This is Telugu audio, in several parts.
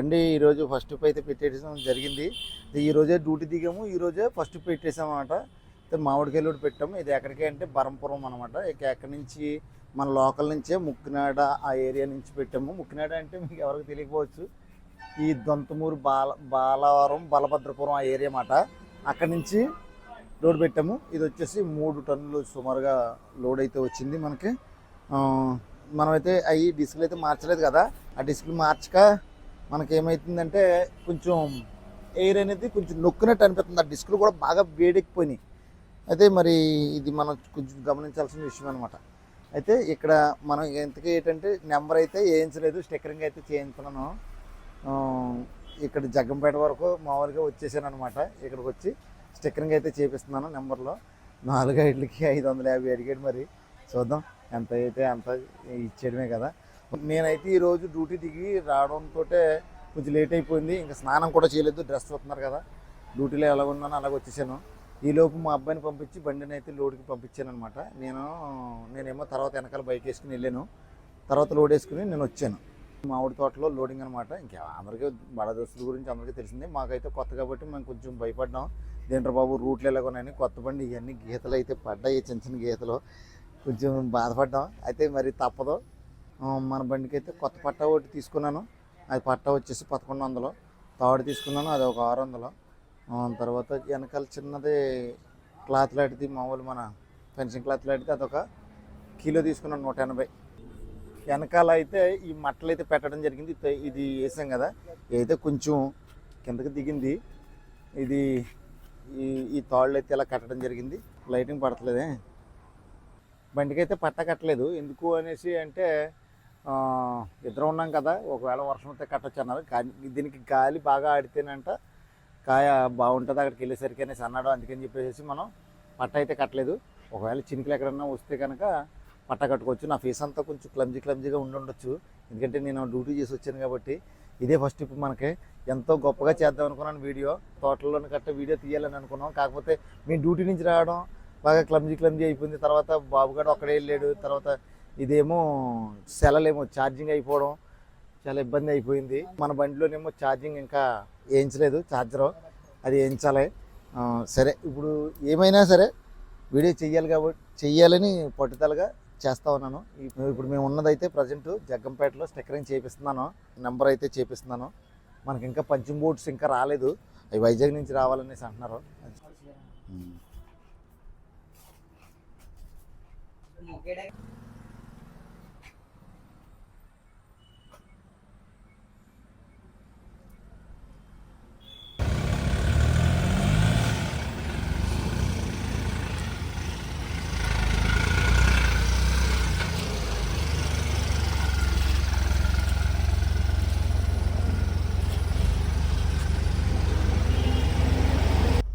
బండి ఈరోజు ఫస్ట్ పై అయితే పెట్టేయడం జరిగింది. ఈరోజే డ్యూటీ దిగాము ఈరోజే ఫస్ట్ పెట్టేసాం అనమాట మామిడికాయలు పెట్టాము. ఇది ఎక్కడికి అంటే బరంపురం అనమాట ఇక ఎక్కడి నుంచి మన లోకల్ నుంచే ముక్కినాడ ఆ ఏరియా నుంచి పెట్టాము. ముక్కినాడ అంటే మీకు ఎవరికి తెలియకపోవచ్చు. ఈ దొంతమూరు బాల బాలవరం బలభద్రపురం ఆ ఏరియా మాట అక్కడి నుంచి లోడ్ పెట్టాము. ఇది వచ్చేసి మూడు టన్నులు సుమారుగా లోడ్ అయితే వచ్చింది మనకి. మనమైతే అవి డిస్కులు అయితే మార్చలేదు కదా. ఆ డిస్కులు మార్చక మనకి ఏమవుతుందంటే కొంచెం ఎయిర్ అనేది కొంచెం నొక్కినట్టు అనిపిస్తుంది. ఆ డిస్క్లు కూడా బాగా వేడెక్కిపోయినాయి. అయితే మరి ఇది మనం కొంచెం గమనించాల్సిన విషయం అనమాట అయితే ఇక్కడ మనం ఎంతకీ ఏంటంటే నెంబర్ అయితే వేయించలేదు స్టిక్కరింగ్ అయితే చేయించుకున్నాను ఇక్కడ జగ్గంపేట వరకు మామూలుగా వచ్చేసాను అనమాట ఇక్కడికి వచ్చి స్టిక్కరింగ్ అయితే చేపిస్తున్నాను నెంబర్లో నాలుగు ఐదులకి ఐదు వందల యాభై అడిగాడు మరి. చూద్దాం ఎంత అయితే అంత ఇచ్చేయడమే కదా. నేనైతే ఈరోజు డ్యూటీ దిగి రావడంతో కొంచెం లేట్ అయిపోయింది. ఇంకా స్నానం కూడా చేయలేదు. డ్రెస్ చూస్తున్నారు కదా. డ్యూటీలో ఎలా ఉన్నాను అలాగ వచ్చేసాను. ఈలోపు మా అబ్బాయిని పంపించి బండిని అయితే లోడ్కి పంపించాను అనమాట నేను నేనేమో తర్వాత వెనకాల బైక్ వేసుకుని వెళ్ళాను. తర్వాత లోడ్ వేసుకుని నేను వచ్చాను. మామిడి తోటలో లోడింగ్ అనమాట ఇంకా అందరికీ బడ దోస్తుల గురించి అందరికీ తెలిసిందే. మాకైతే కొత్త కాబట్టి మేము కొంచెం భయపడ్డాం. దేంట్రా బాబు రూట్లు ఎలాగోనని కొత్త బండి ఇవన్నీ గీతలు అయితే పడ్డాయి. చిన్న చిన్న గీతలు. కొంచెం బాధపడ్డాం. అయితే మరి తప్పదు. మన బండికి అయితే కొత్త పట్టా ఒకటి తీసుకున్నాను. అది పట్టా వచ్చేసి పదకొండు వందలు. తాడు తీసుకున్నాను అది ఒక ఆరు వందలు. తర్వాత వెనకాల చిన్నది క్లాత్ లాంటిది మామూలు మన ఫెన్సింగ్ క్లాత్ లాంటిది అదొక కిలో తీసుకున్నాను నూట ఎనభై. వెనకాల అయితే ఈ మట్టలు అయితే పెట్టడం జరిగింది. ఇది- వేసాం కదా అయితే కొంచెం కిందకి దిగింది ఇది ఈ ఈ తాళ్ళు అయితే ఇలా కట్టడం జరిగింది. లైటింగ్ పడట్లేదే బండికి అయితే పట్ట కట్టలేదు. ఎందుకు అనేసి అంటే ఇద్దరం ఉన్నాం కదా ఒకవేళ వర్షం వస్తే కట్టొచ్చు అన్నారు. కానీ దీనికి గాలి బాగా ఆడితేనంట కాయ బాగుంటుంది అక్కడికి వెళ్ళేసరికి అనేసి అన్నాడు. అందుకని చెప్పేసి మనం పట్ట అయితే కట్టలేదు. ఒకవేళ చినుకులు ఎక్కడన్నా వస్తే కనుక పట్ట కట్టుకోవచ్చు. నా ఫేస్ అంతా కొంచెం క్లమ్జీ క్లమ్జీగా ఉండి ఉండొచ్చు. ఎందుకంటే నేను డ్యూటీ చేసి వచ్చాను కాబట్టి ఇదే ఫస్ట్ ఇప్పుడు మనకి. ఎంతో గొప్పగా చేద్దాం అనుకున్నాను వీడియో. తోటల్లోనే కట్ట వీడియో తీయాలని అనుకున్నాం. కాకపోతే మేము డ్యూటీ నుంచి రావడం బాగా క్లమ్జీ క్లమ్జీ అయిపోయింది. తర్వాత బాబుగాడు ఒక్కడే వెళ్ళాడు. తర్వాత ఇదేమో సెలలేమో ఛార్జింగ్ అయిపోవడం చాలా ఇబ్బంది అయిపోయింది. మన బండిలోనేమో ఛార్జింగ్ ఇంకా వేయించలేదు ఛార్జరు అది వేయించాలి. సరే ఇప్పుడు ఏమైనా సరే వీడియో చెయ్యాలి కాబట్టి చెయ్యాలని పట్టుదలగా చేస్తా ఉన్నాను. ఇప్పుడు ఇప్పుడు మేము ఉన్నదైతే ప్రజెంట్ జగ్గంపేటలో స్టిక్కరింగ్ చేపిస్తున్నాను. నెంబర్ అయితే చేపిస్తున్నాను. మనకి ఇంకా పంచింగ్ బోర్డ్స్ ఇంకా రాలేదు. అవి వైజాగ్ నుంచి రావాలనేసి అంటున్నారు. ఉమ్.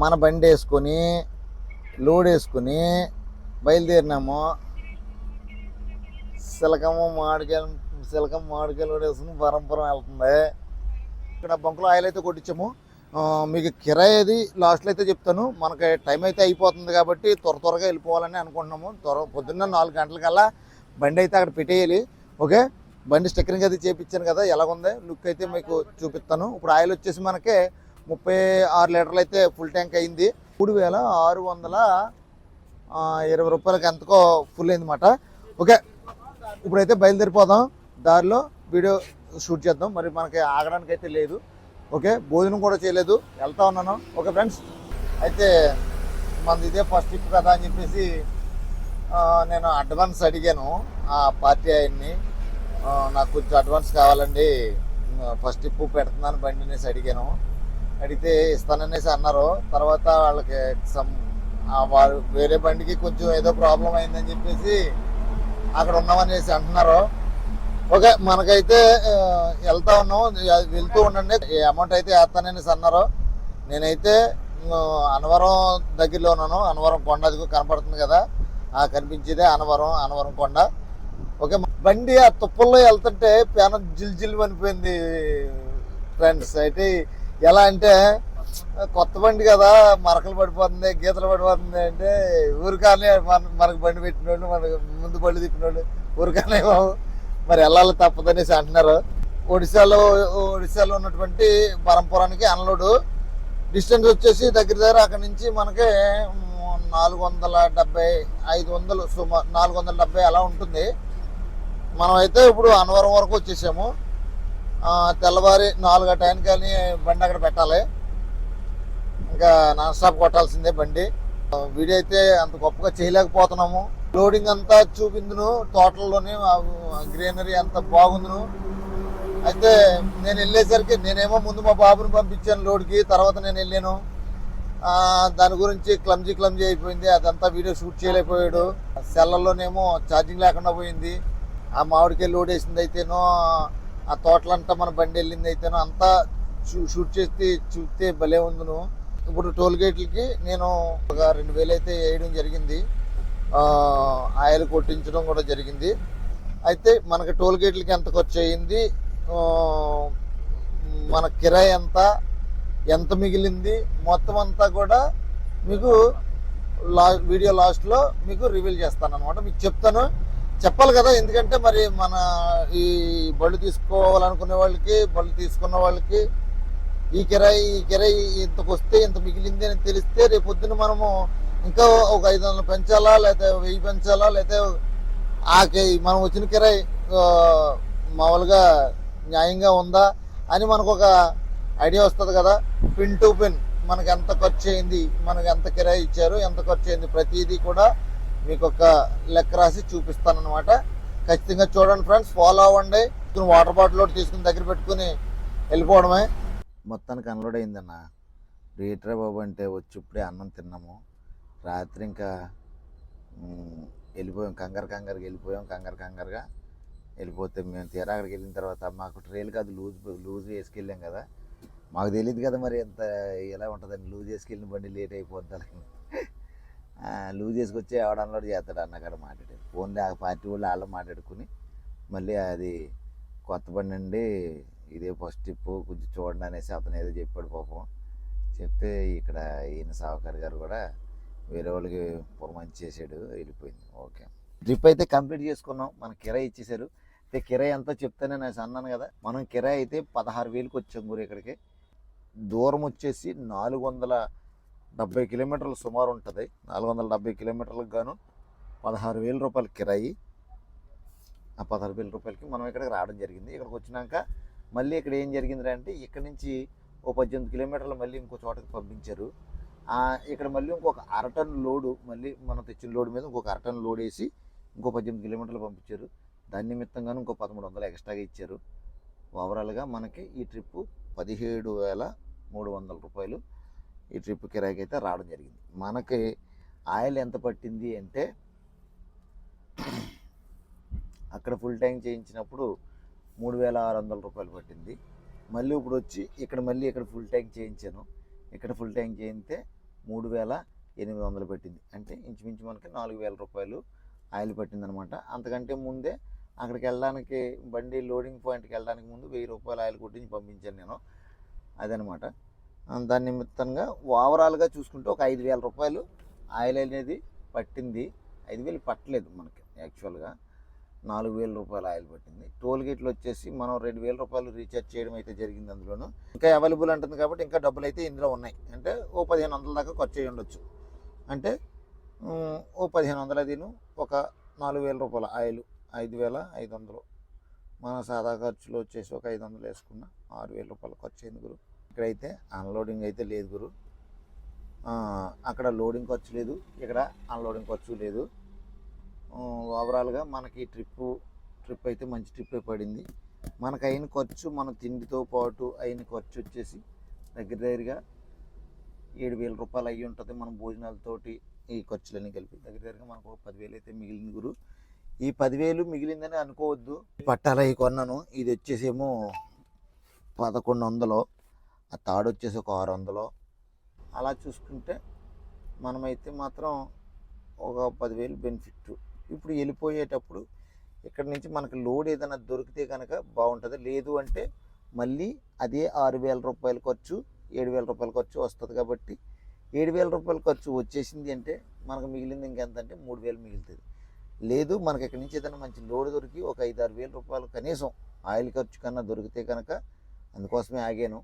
మన బండి వేసుకొని లోడ్ వేసుకొని బయలుదేరినాము. సిలకమ్మ మామిడికాయలు సిలకం మామిడికాయలు లోడ్ వేసుకుని బరంపురం వెళ్తుంది. ఇక్కడ బంకులో ఆయిల్ అయితే కొట్టించాము. మీకు కిరాయి అది లాస్ట్లో అయితే చెప్తాను. మనకి టైం అయితే అయిపోతుంది కాబట్టి త్వర త్వరగా వెళ్ళిపోవాలని అనుకుంటున్నాము. త్వర పొద్దున్న నాలుగు గంటలకల్లా బండి అయితే అక్కడ పెట్టేయాలి. ఓకే? బండి స్టిక్కరింగ్ అది చేపించాను కదా ఎలాగుంది? లుక్ అయితే మీకు చూపిస్తాను. ఇప్పుడు ఆయిల్ వచ్చేసి మనకి ముప్పై ఆరు లీటర్లు అయితే ఫుల్ ట్యాంక్ అయింది. మూడు వేల ఆరు వందల ఇరవై రూపాయలకి ఎంతకో ఫుల్ అయిందన్నమాట. ఓకే ఇప్పుడైతే బయలుదేరిపోదాం. దారిలో వీడియో షూట్ చేద్దాం. మరి మనకి ఆగడానికి అయితే లేదు. ఓకే భోజనం కూడా చేయలేదు. వెళ్తా ఉన్నాను. ఓకే ఫ్రెండ్స్ అయితే మనది ఇదే ఫస్ట్ ట్రిప్ కదా అని చెప్పేసి నేను అడ్వాన్స్ అడిగాను ఆ పార్టీ ఆయన్ని. నాకు కొంచెం అడ్వాన్స్ కావాలండి. ఫస్ట్ ట్రిప్ పెడుతున్నాను బండి అనేసి అడిగాను. అడిగితే ఇస్తాననేసి అన్నారు. తర్వాత వాళ్ళకి సమ్ వాళ్ళు వేరే బండికి కొంచెం ఏదో ప్రాబ్లం అయిందని చెప్పేసి అక్కడ ఉన్నామనేసి అంటున్నారు. ఓకే మనకైతే వెళ్తా ఉన్నాం వెళ్తూ ఉండండి. అమౌంట్ అయితే వేస్తాననేసి అన్నారు. నేనైతే అనవరం దగ్గరలో ఉన్నాను. అనవరం కొండ అది కనపడుతుంది కదా. ఆ కనిపించేదే అనవరం అనవరం కొండ. ఓకే బండి ఆ తుప్పల్లో వెళ్తుంటే పేన జిల్ జిల్ అనిపోయింది ఫ్రెండ్స్. అయితే ఎలా అంటే కొత్త బండి కదా మరకలు పడిపోతుంది గీతలు పడిపోతుంది అంటే ఊరికానే మన మనకు బండి పెట్టినోళ్ళు మనకు ముందు బండి తిప్పినోళ్ళు ఊరికానే బాబు మరి వెళ్ళాలి తప్పదనేసి అంటున్నారు. ఒడిశాలో ఒడిశాలో ఉన్నటువంటి పరంపరానికి అన్లోడ్. డిస్టెన్స్ వచ్చేసి దగ్గర దగ్గర అక్కడ నుంచి మనకి నాలుగు వందల డెబ్బై ఐదు వందలు సుమారు నాలుగు వందల డెబ్బై అలా ఉంటుంది. మనం అయితే ఇప్పుడు అనవరం వరకు వచ్చేసాము. తెల్లవారి నాలుగు టైం టైంకి బండి అక్కడ పెట్టాలి. ఇంకా నాన్ స్టాప్ కొట్టాల్సిందే బండి. ఆ, వీడియో అయితే అంత గొప్పగా చేయలేకపోతున్నాము. లోడింగ్ అంతా చూపిందును తోటల్లోనే గ్రీనరీ అంత బాగుందును. అయితే నేను వెళ్ళేసరికి నేనేమో ముందు మా బాబుని పంపించాను లోడ్కి తర్వాత నేను వెళ్ళాను. దాని గురించి క్లమ్జీ క్లమ్జీ అయిపోయింది. అదంతా వీడియో షూట్ చేయలేకపోయాడు. సెల్లల్లోనేమో ఛార్జింగ్ లేకుండా పోయింది. ఆ మామిడికాయ లోడ్ వేసింది అయితేనో ఆ తోటలంతా మన బండి వెళ్ళింది అయితేనో అంతా షూ- షూట్ చేస్తే చూస్తే భలే ఉందును. ఇప్పుడు టోల్ గేట్లకి నేను ఒక రెండు వేలు అయితే వేయడం జరిగింది. ఆయిల్ కొట్టించడం కూడా జరిగింది. అయితే మనకి టోల్ గేట్లకి ఎంత ఖర్చు అయ్యింది మన కిరాయి ఎంత? ఎంత మిగిలింది? మొత్తం అంతా కూడా మీకు లా వీడియో లాస్ట్లో మీకు రివీల్ చేస్తాను అనమాట మీకు చెప్తాను. చెప్పాలి కదా ఎందుకంటే మరి మన ఈ బళ్ళు తీసుకోవాలనుకునే వాళ్ళకి బళ్ళు తీసుకున్న వాళ్ళకి ఈ కిరాయి ఈ కిరాయి ఇంతకు వస్తే ఇంత మిగిలింది అని తెలిస్తే రేపు పొద్దున మనము ఇంకా ఒక ఐదు వందలు పెంచాలా లేకపోతే వెయ్యి పెంచాలా లేకపోతే ఆ మనం వచ్చిన కిరాయి మామూలుగా న్యాయంగా ఉందా అని మనకు ఒక ఐడియా వస్తుంది కదా. పిన్ టు పిన్ మనకు ఎంత ఖర్చు అయింది మనకు ఎంత కిరాయి ఇచ్చారు ఎంత ఖర్చు అయింది ప్రతిదీ కూడా మీకు ఒక లెక్క రాసి చూపిస్తాను అనమాట ఖచ్చితంగా చూడండి ఫ్రెండ్స్ ఫాలో అవ్వండి. వాటర్ బాటిల్ ఒకటి తీసుకుని దగ్గర పెట్టుకుని వెళ్ళిపోవడమే. మొత్తానికి అన్లోడ్ అయిందన్న. రేట్రా బాబు అంటే వచ్చి ఇప్పుడే అన్నం తిన్నాము. రాత్రి ఇంకా వెళ్ళిపోయాం. కంగారు కంగారుగా వెళ్ళిపోయాం. కంగారు కంగారుగా వెళ్ళిపోతే మేము తీరా అక్కడికి వెళ్ళిన తర్వాత మాకు ట్రైల్ కాదు లూజ్ లూజ్ వేసుకెళ్ళాం కదా. మాకు తెలియదు కదా మరి ఎంత ఎలా ఉంటుందని. లూజ్ వేసుకెళ్ళిన బండి లేట్ అయిపోద్దని లూజ్ చేసుకొచ్చి ఎవడ అన్లోడ్ చేస్తాడు అన్నగారు మాట్లాడారు ఫోన్లో ఆ పార్టీ వాళ్ళు వాళ్ళు మాట్లాడుకుని మళ్ళీ అది కొత్త బండి అండి ఇదే ఫస్ట్ ట్రిప్ కొంచెం చూడండి అనేసి అతను ఏదో చెప్పాడు పాపం. చెప్తే ఇక్కడ ఈయన సావుకారు గారు కూడా వేరే వాళ్ళకి పురమంచి చేసాడు వెళ్ళిపోయింది. ఓకే. ట్రిప్ అయితే కంప్లీట్ చేసుకున్నాం. మన కిరాయి ఇచ్చేసారు అయితే కిరాయి ఎంతో చెప్తానే నేను అన్నాను కదా. మనం కిరాయి అయితే పదహారు వేలకు వచ్చాం గురి ఇక్కడికి. దూరం వచ్చేసి నాలుగు వందల డెబ్బై కిలోమీటర్లు సుమారు ఉంటుంది. నాలుగు వందల డెబ్బై కిలోమీటర్లకు గాను పదహారు వేల రూపాయలు కిరాయి. ఆ పదహారు వేల రూపాయలకి మనం ఇక్కడికి రావడం జరిగింది. ఇక్కడికి వచ్చినాక మళ్ళీ ఇక్కడ ఏం జరిగింది అంటే ఇక్కడ నుంచి ఓ పద్దెనిమిది కిలోమీటర్లు మళ్ళీ ఇంకో చోటకి పంపించారు. ఇక్కడ మళ్ళీ ఇంకొక అరటన్ లోడు మళ్ళీ మనం తెచ్చిన లోడ్ మీద ఇంకొక అరటన్ లోడ్ వేసి ఇంకో పద్దెనిమిది కిలోమీటర్లు పంపించారు. దాని నిమిత్తంగాను ఇంకో పదమూడు వందలు ఎక్స్ట్రాగా ఇచ్చారు. ఓవరాల్గా మనకి ఈ ట్రిప్పు పదిహేడు వేల మూడు వందల రూపాయలు. ఈ ట్రిప్ కిరాయికి అయితే రావడం జరిగింది. మనకి ఆయిల్ ఎంత పట్టింది అంటే అక్కడ ఫుల్ ట్యాంక్ చేయించినప్పుడు మూడు వేల ఆరు వందల రూపాయలు పట్టింది. మళ్ళీ ఇప్పుడు వచ్చి ఇక్కడ మళ్ళీ ఇక్కడ ఫుల్ ట్యాంక్ చేయించాను. ఇక్కడ ఫుల్ ట్యాంక్ చేయితే మూడు వేల ఎనిమిది వందలు పెట్టింది. అంటే ఇంచుమించు మనకి నాలుగు వేల రూపాయలు ఆయిల్ పట్టిందనమాట. అంతకంటే ముందే అక్కడికి వెళ్ళడానికి బండి లోడింగ్ పాయింట్కి వెళ్ళడానికి ముందు వెయ్యి రూపాయలు ఆయిల్ కొట్టించి పంపించాను నేను. అదనమాట. దాని నిమిత్తంగా ఓవరాల్గా చూసుకుంటే ఒక ఐదు వేల రూపాయలు ఆయిల్ అనేది పట్టింది. ఐదు వేలు పట్టలేదు మనకి యాక్చువల్గా. నాలుగు వేల రూపాయలు ఆయిల్ పట్టింది. టోల్ గేట్లు వచ్చేసి మనం రెండు వేల రూపాయలు రీఛార్జ్ చేయడం అయితే జరిగింది అందులోనూ. ఇంకా అవైలబుల్ అంటుంది కాబట్టి ఇంకా డబ్బులు అయితే ఇందులో ఉన్నాయి. అంటే ఓ పదిహేను వందల దాకా ఖర్చు అయ్యి ఉండొచ్చు. అంటే ఓ పదిహేను వందల దీను ఒక నాలుగు వేల రూపాయల ఆయిల్ ఐదు వేల ఐదు వందలు. మన సాదా ఖర్చులు వచ్చేసి ఒక ఐదు వందలు వేసుకున్న ఆరు వేల రూపాయలు ఖర్చు అయింది గురు. ఇక్కడైతే అన్లోడింగ్ అయితే లేదు గురు. అక్కడ లోడింగ్ ఖర్చు లేదు. ఇక్కడ అన్లోడింగ్ ఖర్చు లేదు. ఓవరాల్గా మనకి ట్రిప్పు ట్రిప్ అయితే మంచి ట్రిప్పే పడింది. మనకు అయిన ఖర్చు మన తిండితో పాటు అయిన ఖర్చు వచ్చేసి దగ్గర దగ్గరగా ఏడు వేల రూపాయలు అయ్యి ఉంటుంది మన భోజనాలతోటి ఈ ఖర్చులన్నీ కలిపి. దగ్గర దగ్గరగా మనకు ఒక పదివేలు అయితే మిగిలింది గురు. ఈ పదివేలు మిగిలిందని అనుకోవద్దు. పట్టాలు అవి కొన్నాను. ఇది వచ్చేసేమో పదకొండు వందలు ఆ తాడు వచ్చేసి ఒక ఆరు వందలు అలా చూసుకుంటే మనమైతే మాత్రం ఒక పదివేలు బెనిఫిట్ ఇప్పుడు వెళ్ళిపోయేటప్పుడు ఇక్కడ నుంచి మనకు లోడ్ ఏదైనా దొరికితే కనుక బాగుంటుంది. లేదు అంటే మళ్ళీ అదే ఆరు వేల రూపాయల ఖర్చు ఏడు వేల రూపాయల ఖర్చు వస్తుంది కాబట్టి ఏడు వేల రూపాయల ఖర్చు వచ్చేసింది అంటే మనకు మిగిలింది ఇంకెంత అంటే మూడు వేలు మిగులుతుంది. లేదు మనకి ఇక్కడ నుంచి ఏదైనా మంచి లోడ్ దొరికి ఒక ఐదు ఆరు వేల రూపాయలు కనీసం ఆయిల్ ఖర్చు కన్నా దొరికితే కనుక అందుకోసమే ఆగాను.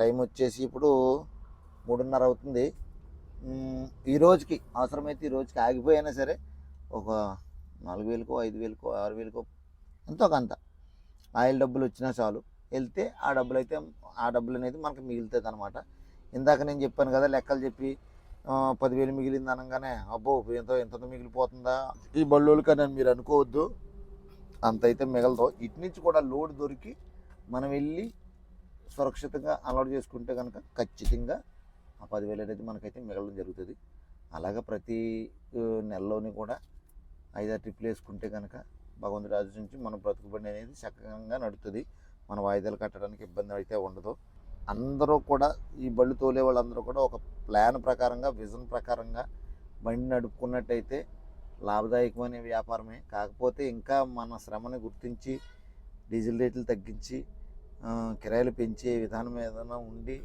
టైం వచ్చేసి ఇప్పుడు మూడున్నర అవుతుంది. ఈ రోజుకి అవసరమైతే ఈ రోజుకి ఆగిపోయినా సరే ఒక నాలుగు వేలకో ఐదు వేలకో ఆరు వేలకో ఎంతో కొంత. ఆయిల్ డబ్బులు వచ్చినా చాలు. వెళ్తే ఆ డబ్బులు అయితే ఆ డబ్బులు అనేది మనకి మిగులుతుంది అనమాట ఇందాక నేను చెప్పాను కదా లెక్కలు చెప్పి పదివేలు మిగిలింది అనగానే అబ్బో ఎంతో ఎంత మిగిలిపోతుందా? ఈ బళ్ళోళ్ళకి అని మీరు అనుకోవద్దు. అంత అయితే మిగలదు. ఇటు నుంచి కూడా లోడ్ దొరికి మనం వెళ్ళి సురక్షితంగా అలవాటు చేసుకుంటే కనుక ఖచ్చితంగా ఆ పదివేలు అనేది మనకైతే మిగలడం జరుగుతుంది. అలాగా ప్రతి నెలలోని కూడా ఐదారు ట్రిప్లు వేసుకుంటే కనుక భగవంతుడి రాజు నుంచి మన బ్రతుకుబడి అనేది చక్కగా నడుస్తుంది మన వాయిదాలు కట్టడానికి ఇబ్బంది అయితే ఉండదు. అందరూ కూడా ఈ బళ్ళు తోలే వాళ్ళందరూ కూడా ఒక ప్లాన్ ప్రకారంగా విజన్ ప్రకారంగా బండి నడుపుకున్నట్టయితే లాభదాయకమైన వ్యాపారమే. కాకపోతే ఇంకా మన శ్రమని గుర్తించి డీజిల్ రేట్లు తగ్గించి కిరాయిలు పెంచే విధానం ఏదైనా ఉండి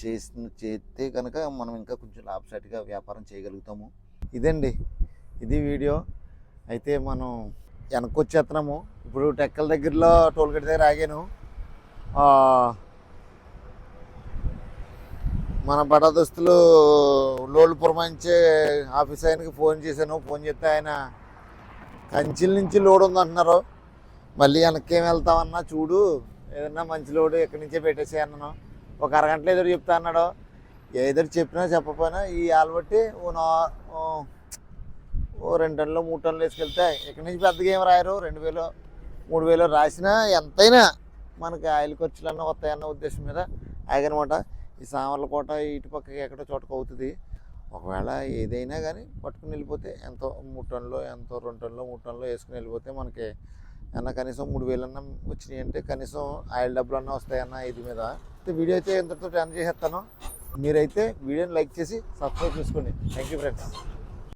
చేసి చేసిన చేస్తే కనుక మనం ఇంకా కొంచెం లాభసాటిగా వ్యాపారం చేయగలుగుతాము. ఇదండి. ఇది వీడియో. అయితే మనం వెనక్కి వచ్చేస్తున్నాము ఇప్పుడు టెక్కల దగ్గరలో టోల్గేట్ దగ్గర ఆగాను. మన మన బడాదస్తులు లోళ్ళు పురమాయించే ఆఫీస్ ఆయనకి ఫోన్ చేశాను. ఫోన్ చేస్తే ఆయన కంచిల నుంచి లోడ్ ఉందంటున్నారు మళ్ళీ వెనక్కి ఏం వెళ్తామన్నా చూడు. ఏదన్నా మంచి లోడు ఎక్కడి నుంచే పెట్టేసి అన్నాను. ఒక అరగంటలో ఎదురు చెప్తా అన్నాడు. ఎదురు చెప్పినా చెప్పకపోయినా ఈ ఆల్బట్టి ఓ నా ఓ- ఓ రెండు టన్నులు మూడు టన్నులు వేసుకెళ్తే ఇక్కడి నుంచి పెద్దగా ఏం రాయరు? రెండు వేలు మూడు వేలు రాసినా ఎంతైనా మనకి ఆయిల్ ఖర్చులన్నా వస్తాయన్న ఉద్దేశం మీద ఆగనమాట ఈ సామర్లకోట ఇటు పక్కకి ఎక్కడో చోటకు అవుతుంది. ఒకవేళ ఏదైనా కానీ పట్టుకుని వెళ్ళిపోతే ఎంతో మూడు టన్నులు ఎంతో రెండు టన్నులు మూడు టన్నులు వేసుకుని వెళ్ళిపోతే మనకి అన్న కనీసం మూడు వేలన్నా వచ్చినాయి అంటే కనీసం ఆయిల్ డబ్బులు అన్నా వస్తాయన్న ఇది మీద. వీడియో అయితే ఇంతటితో ఎండ్ చేసేస్తాను. మీరైతే వీడియోని లైక్ చేసి సబ్స్క్రైబ్ చేసుకోండి. Thank you friends